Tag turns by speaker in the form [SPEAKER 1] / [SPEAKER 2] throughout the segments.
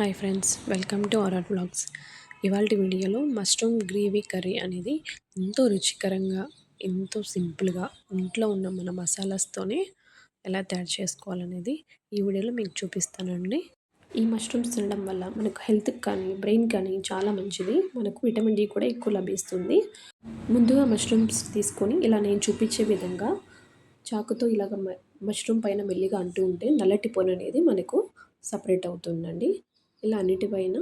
[SPEAKER 1] Hi friends welcome to RR blogs. ఇవాళ వీడియోలో mushroom gravy curry అనేది ఎంతో రుచికరంగా ఎంతో సింపుల్గా ఇంట్లో ఉన్న మన మసాలాస్తోనే ఎలా తయారు చేసుకోవాలనేది ఈ వీడియోలో మీకు చూపిస్తానండి. ఈ మష్రూమ్స్ తినడం వల్ల మనకు హెల్త్కి కానీ బ్రెయిన్ కానీ చాలా మంచిది. మనకు విటమిన్ డి కూడా ఎక్కువ లభిస్తుంది. ముందుగా మష్రూమ్స్ తీసుకొని ఇలా నేను చూపించే విధంగా చాకుతో ఇలాగ మష్రూమ్ పైన మెల్లిగా అంటూ ఉంటే నల్లటి పొన అనేది మనకు సపరేట్ అవుతుందండి. ఇలా అన్నిటిపైన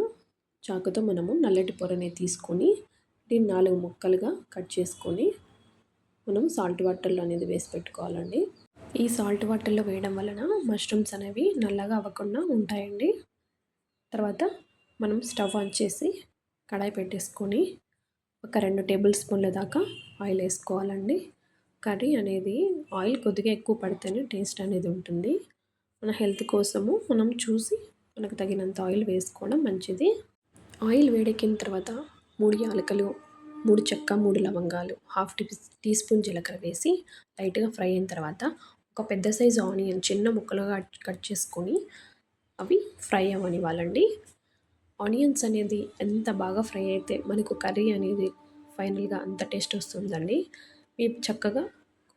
[SPEAKER 1] చాకుతో మనము నల్లటి పొరని తీసుకొని దీన్ని నాలుగు ముక్కలుగా కట్ చేసుకొని మనం సాల్ట్ వాటర్లో అనేది వేసి పెట్టుకోవాలండి. ఈ సాల్ట్ వాటర్లో వేయడం వలన మష్రూమ్స్ అనేవి నల్లగా అవ్వకుండా ఉంటాయండి. తర్వాత మనం స్టవ్ ఆన్ చేసి కడాయి పెట్టేసుకొని ఒక రెండు టేబుల్ స్పూన్ల దాకా ఆయిల్ వేసుకోవాలండి. కర్రీ అనేది ఆయిల్ కొద్దిగా ఎక్కువ పడితేనే టేస్ట్ అనేది ఉంటుంది. మన హెల్త్ కోసము మనం చూసి మనకు తగినంత ఆయిల్ వేసుకోవడం మంచిది. ఆయిల్ వేడెక్కిన తర్వాత మూడు యాలకలు మూడు చెక్క మూడు లవంగాలు హాఫ్ టీ టీ స్పూన్ జీలకర్ర వేసి లైట్గా ఫ్రై అయిన తర్వాత ఒక పెద్ద సైజు ఆనియన్ చిన్న ముక్కలుగా కట్ చేసుకొని అవి ఫ్రై అవ్వనివ్వాలండి. ఆనియన్స్ అనేది ఎంత బాగా ఫ్రై అయితే మనకు కర్రీ అనేది ఫైనల్గా అంత టేస్ట్ వస్తుందండి. ఇవి చక్కగా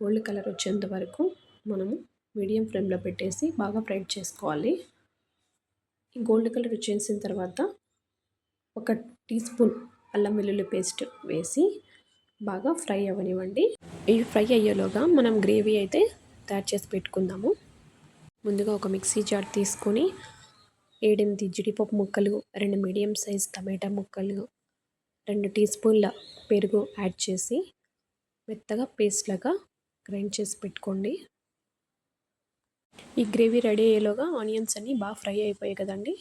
[SPEAKER 1] గోల్డ్ కలర్ వచ్చేంత వరకు మనము మీడియం ఫ్లేమ్లో పెట్టేసి బాగా ఫ్రై చేసుకోవాలి. గోల్డ్ కలర్ వచ్చేసిన తర్వాత ఒక టీ స్పూన్ అల్లం వెల్లుల్లి పేస్ట్ వేసి బాగా ఫ్రై అవ్వనివ్వండి. ఇవి ఫ్రై అయ్యేలోగా మనం గ్రేవీ అయితే తయారు చేసి పెట్టుకుందాము. ముందుగా ఒక మిక్సీ జార్ తీసుకొని ఏడెనిమిది జీడిపప్పు ముక్కలు రెండు మీడియం సైజ్ టమాటా ముక్కలు రెండు టీ స్పూన్ల పెరుగు యాడ్ చేసి మెత్తగా పేస్ట్ లాగా గ్రైండ్ చేసి పెట్టుకోండి. ఈ గ్రేవీ రెడీ అయ్యేలోగా ఆనియన్స్ అన్నీ బాగా ఫ్రై అయిపోయాయి కదండి.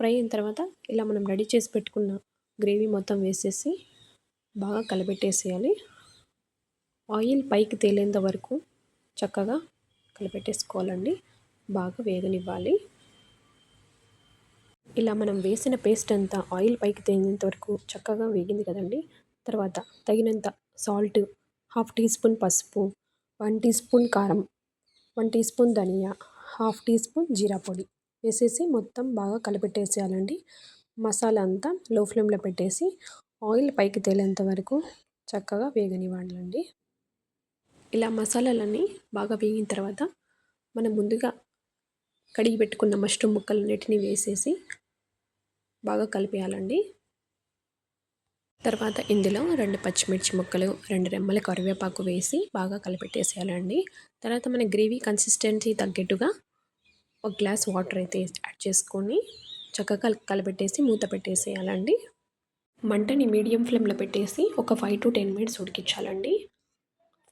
[SPEAKER 1] ఫ్రై అయిన తర్వాత ఇలా మనం రెడీ చేసి పెట్టుకున్న గ్రేవీ మొత్తం వేసేసి బాగా కలపెట్టేసేయాలి ఆయిల్ పైకి తేలేంత వరకు చక్కగా కలిపెట్టేసుకోవాలండి బాగా వేగనివ్వాలి. ఇలా మనం వేసిన పేస్ట్ అంతా ఆయిల్ పైకి తేలేంత వరకు చక్కగా వేగింది కదండి. తర్వాత తగినంత సాల్ట్ హాఫ్ టీ స్పూన్ పసుపు వన్ టీ స్పూన్ కారం వన్ టీ స్పూన్ ధనియా హాఫ్ టీ స్పూన్ జీరా పొడి వేసేసి మొత్తం బాగా కలిపెట్టేసేయాలండి. మసాలా అంతా లో ఫ్లేమ్లో పెట్టేసి ఆయిల్ పైకి తేలేంత వరకు చక్కగా వేగనివ్వాలండి ఇలా మసాలాలన్నీ బాగా వేగిన తర్వాత మనం ముందుగా కడిగి పెట్టుకున్న మష్రూమ్ ముక్కలన్నిటిని వేసేసి బాగా కలిపేయాలండి. తర్వాత ఇందులో రెండు పచ్చిమిర్చి ముక్కలు రెండు రెమ్మల కరివేపాకు వేసి బాగా కలిపెట్టేసేయాలండి. తర్వాత మన గ్రేవీ కన్సిస్టెన్సీ తగ్గట్టుగా ఒక గ్లాస్ వాటర్ అయితే యాడ్ చేసుకొని చక్కగా కలిపెట్టేసి మూత పెట్టేసేయాలండి. మంటని మీడియం ఫ్లేమ్లో పెట్టేసి ఒక ఫైవ్ టు టెన్ మినిట్స్ ఉడికించాలండి.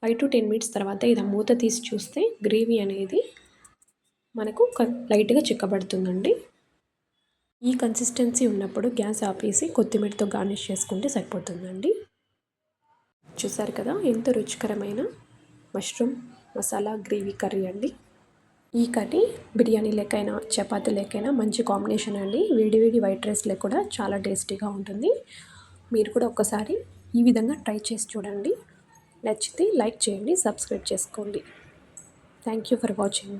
[SPEAKER 1] ఫైవ్ టు టెన్ మినిట్స్ తర్వాత ఇది మూత తీసి చూస్తే గ్రేవీ అనేది మనకు లైట్గా చిక్కబడుతుందండి. ఈ కన్సిస్టెన్సీ ఉన్నప్పుడు గ్యాస్ ఆపేసి కొత్తిమీరతో గార్నిష్ చేసుకుంటే సరిపోతుందండి. చూసారు కదా ఎంతో రుచికరమైన మష్రూమ్ మసాలా గ్రేవీ కర్రీ అండి. ఈ కర్రీ బిర్యానీ లేకైనా చపాతీ లేకైనా మంచి కాంబినేషన్ అండి. వేడివేడి వైట్ రైస్లో కూడా చాలా టేస్టీగా ఉంటుంది. మీరు కూడా ఒక్కసారి ఈ విధంగా ట్రై చేసి చూడండి. నచ్చితే లైక్ చేయండి సబ్స్క్రైబ్ చేసుకోండి. Thank you for watching.